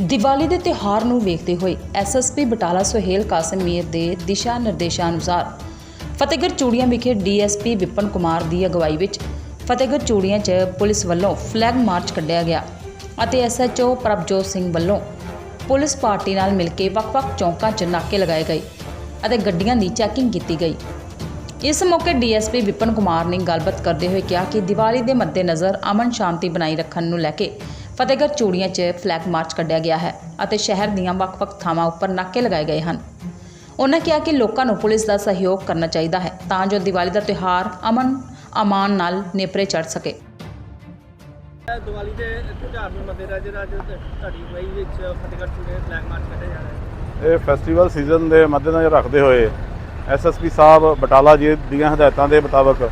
ਦੀਵਾਲੀ ਦੇ ਤਿਉਹਾਰ ਨੂੰ ਵੇਖਦੇ ਹੋਏ ਐਸਐਸਪੀ ਬਟਾਲਾ ਸੁਹੇਲ ਕਾਸਮ ਮੀਰ ਦੇ ਦਿਸ਼ਾ ਨਿਰਦੇਸ਼ਾਂ ਅਨੁਸਾਰ ਫਤਿਹਗੜ੍ਹ ਚੂੜੀਆਂ ਵਿਖੇ ਡੀਐਸਪੀ ਵਿਪਨ ਕੁਮਾਰ ਦੀ ਅਗਵਾਈ ਵਿੱਚ ਫਤਿਹਗੜ੍ਹ ਚੂੜੀਆਂ 'ਚ ਪੁਲਿਸ ਵੱਲੋਂ ਫਲੈਗ ਮਾਰਚ ਕੱਢਿਆ ਗਿਆ ਅਤੇ ਐਸਐਚਓ ਪ੍ਰਭਜੋਤ ਸਿੰਘ ਵੱਲੋਂ ਪੁਲਿਸ ਪਾਰਟੀ ਨਾਲ ਮਿਲ ਕੇ ਵੱਖ-ਵੱਖ ਚੌਂਕਾਂ 'ਚ ਨਾਕੇ ਲਗਾਏ ਗਏ ਅਤੇ ਗੱਡੀਆਂ ਦੀ ਚੈਕਿੰਗ ਕੀਤੀ ਗਈ। ਇਸ ਮੌਕੇ ਡੀਐਸਪੀ ਵਿਪਨ ਕੁਮਾਰ ਨੇ ਗੱਲਬਾਤ ਕਰਦੇ ਹੋਏ ਕਿਹਾ ਕਿ ਦੀਵਾਲੀ ਦੇ ਮੱਦੇਨਜ਼ਰ ਅਮਨ ਸ਼ਾਂਤੀ ਬਣਾਈ ਰੱਖਣ ਨੂੰ ਲੈ ਕੇ ਫਤਿਹਗੜ੍ਹ ਚੂੜੀਆਂ 'ਚ ਫਲੈਗ ਮਾਰਚ ਕੱਢਿਆ ਗਿਆ ਹੈ ਅਤੇ ਸ਼ਹਿਰ ਦੀਆਂ ਵੱਖ-ਵੱਖ ਥਾਵਾਂ ਉੱਪਰ ਨਾਕੇ ਲਗਾਏ ਗਏ ਹਨ। ਉਹਨਾਂ ਕਿਹਾ ਕਿ ਲੋਕਾਂ ਨੂੰ ਪੁਲਿਸ ਦਾ ਸਹਿਯੋਗ ਕਰਨਾ ਚਾਹੀਦਾ ਹੈ ਤਾਂ ਜੋ ਦੀਵਾਲੀ ਦਾ ਤਿਉਹਾਰ ਅਮਨ ਅਮਾਨ ਨਾਲ ਨੇਪਰੇ ਚੜ ਸਕੇ। ਇਹ ਦੀਵਾਲੀ ਦੇ ਤਿਉਹਾਰ ਨੂੰ ਮੱਦੇਨਜ਼ਰ ਜਿਹੜਾ ਅੱਜ ਤੁਹਾਡੀ ਵਈ ਵਿੱਚ ਫਤਿਹਗੜ੍ਹ ਚੂੜੇ ਫਲੈਗ ਮਾਰਚ ਕੱਢਿਆ ਜਾ ਰਿਹਾ ਹੈ ਇਹ ਫੈਸਟੀਵਲ ਸੀਜ਼ਨ ਦੇ ਮੱਦੇਨਜ਼ਰ ਰੱਖਦੇ ਹੋਏ ਐਸਐਸਪੀ ਸਾਹਿਬ ਬਟਾਲਾ ਜੀ ਦੀਆਂ ਹਦਾਇਤਾਂ ਦੇ ਮੁਤਾਬਕ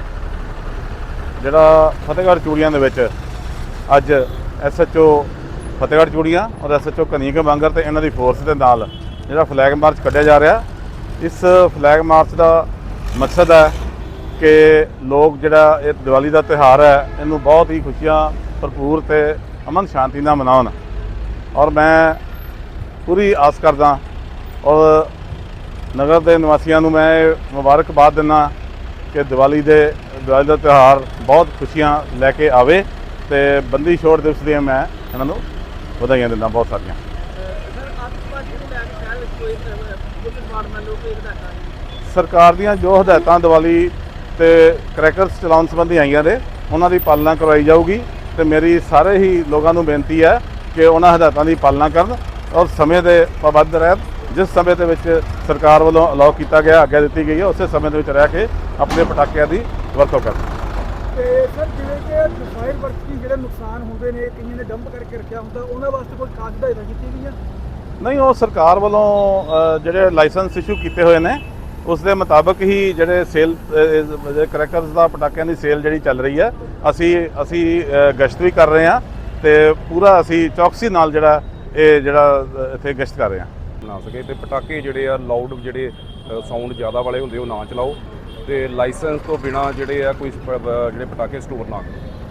ਜਿਹੜਾ ਫਤਿਹਗੜ੍ਹ ਚੂੜੀਆਂ ਦੇ ਵਿੱਚ ਅੱਜ ਐਸਐਚਓ ਫਤਿਹਗੜ੍ਹ ਚੂੜੀਆਂ ਔਰ ਐਸਐਚਓ ਕਨੀਕ ਬੰਗਰ ਤੇ ਇਹਨਾਂ ਦੀ ਫੋਰਸ ਦੇ ਨਾਲ ਜਿਹੜਾ ਫਲੈਗ ਮਾਰਚ ਕੱਢਿਆ ਜਾ ਰਿਹਾ। ਇਸ ਫਲੈਗ ਮਾਰਚ ਦਾ ਮਕਸਦ ਹੈ ਕਿ ਲੋਕ ਜਿਹੜਾ ਇਹ ਦੀਵਾਲੀ ਦਾ ਤਿਉਹਾਰ ਹੈ, ਇਹਨੂੰ ਬਹੁਤ ਹੀ ਖੁਸ਼ੀਆਂ, ਭਰਪੂਰ ਤੇ ਅਮਨ ਸ਼ਾਂਤੀ ਨਾਲ ਮਨਾਉਣ। ਔਰ ਮੈਂ ਪੂਰੀ ਆਸ ਕਰਦਾ ਔਰ ਨਗਰ ਦੇ ਨਿਵਾਸੀਆਂ ਨੂੰ ਮੈਂ ਇਹ ਮੁਬਾਰਕਬਾਦ ਦਿੰਦਾ ਕਿ ਦੀਵਾਲੀ ਦੇ, ਦੀਵਾਲੀ ਦਾ ਤਿਉਹਾਰ ਬਹੁਤ ਖੁਸ਼ੀਆਂ ਲੈ ਕੇ ਆਵੇ। ਤੇ ਬੰਦੀ ਛੋੜ ਦਿਵਸ ਦੀਆਂ ਮੈਂ ਇਹਨਾਂ ਨੂੰ ਵਧਾਈਆਂ ਦਿੰਦਾ ਬਹੁਤ ਸਾਰੀਆਂ। ਸਰਕਾਰ ਦੀਆਂ ਜੋ ਹਦਾਇਤਾਂ ਦੀਵਾਲੀ ਤੇ ਕ੍ਰੈਕਰਸ ਚਲਾਉਣ ਸੰਬੰਧੀ ਆਈਆਂ ਨੇ, ਉਹਨਾਂ ਦੀ ਪਾਲਣਾ ਕਰਵਾਈ ਜਾਊਗੀ ਤੇ ਮੇਰੀ ਸਾਰੇ ਹੀ ਲੋਕਾਂ ਨੂੰ ਬੇਨਤੀ ਹੈ ਕਿ ਉਹਨਾਂ ਹਦਾਇਤਾਂ ਦੀ ਪਾਲਣਾ ਕਰਨ ਔਰ ਸਮੇਂ ਦੇ ਪਾਬੰਦ ਰਹਿਣ, ਜਿਸ ਸਮੇਂ ਦੇ ਵਿੱਚ ਸਰਕਾਰ ਵੱਲੋਂ ਅਲਾਉ ਕੀਤਾ ਗਿਆ ਆਗਿਆ ਦਿੱਤੀ ਗਈ ਹੈ, ਉਸੇ ਸਮੇਂ ਦੇ ਵਿੱਚ ਰਹਿ ਕੇ ਆਪਣੇ ਪਟਾਕਿਆਂ ਦੀ ਵਰਤੋਂ ਕਰਨ। ਤੇ ਸਰ ਜਿਵੇਂ ਕਿ ਫਾਇਰ ਵਰਕ ਦੀ ਜਿਹੜੇ ਨੁਕਸਾਨ ਹੁੰਦੇ ਨੇ ਕਈਆਂ ਨੇ ਡੰਪ ਕਰਕੇ ਰੱਖਿਆ ਹੁੰਦਾ ਉਹਨਾਂ ਵਾਸਤੇ ਕੋਈ ਖਾਸ ਹਦਾਇਤਾਂ ਕੀਤੀ ਗਈਆਂ? ਨਹੀਂ ਉਹ ਸਰਕਾਰ ਵੱਲੋਂ ਜਿਹੜੇ ਲਾਇਸੈਂਸ ਇਸ਼ੂ ਕੀਤੇ ਹੋਏ ਨੇ ਉਸ ਦੇ ਮੁਤਾਬਕ ਹੀ ਜਿਹੜੇ ਸੇਲ ਕ੍ਰੈਕਰਸ ਦਾ ਪਟਾਕਿਆਂ ਦੀ ਸੇਲ ਜਿਹੜੀ ਚੱਲ ਰਹੀ ਹੈ ਅਸੀਂ ਅਸੀਂ ਗਸ਼ਤ ਵੀ ਕਰ ਰਹੇ ਹਾਂ ਤੇ ਪੂਰਾ ਅਸੀਂ ਚੌਕਸੀ ਨਾਲ ਜਿਹੜਾ ਇਹ ਜਿਹੜਾ ਇੱਥੇ ਗਸ਼ਤ ਕਰ ਰਹੇ ਹਾਂ। ਬਣਾ ਸਕੇ ਤੇ ਪਟਾਕੇ ਜਿਹੜੇ ਆ ਲਾਊਡ ਜਿਹੜੇ ਸਾਊਂਡ ਜ਼ਿਆਦਾ ਵਾਲੇ ਹੁੰਦੇ ਉਹ ਨਾ ਚਲਾਓ। ਤੇ ਲਾਇਸੈਂਸ ਤੋਂ ਬਿਨਾ ਜਿਹੜੇ ਆ ਕੋਈ ਸਪ- ਅਹ ਜਿਹੜੇ ਪਟਾਕੇ ਸਟੋਰ ਨਾ ਕਰੋ।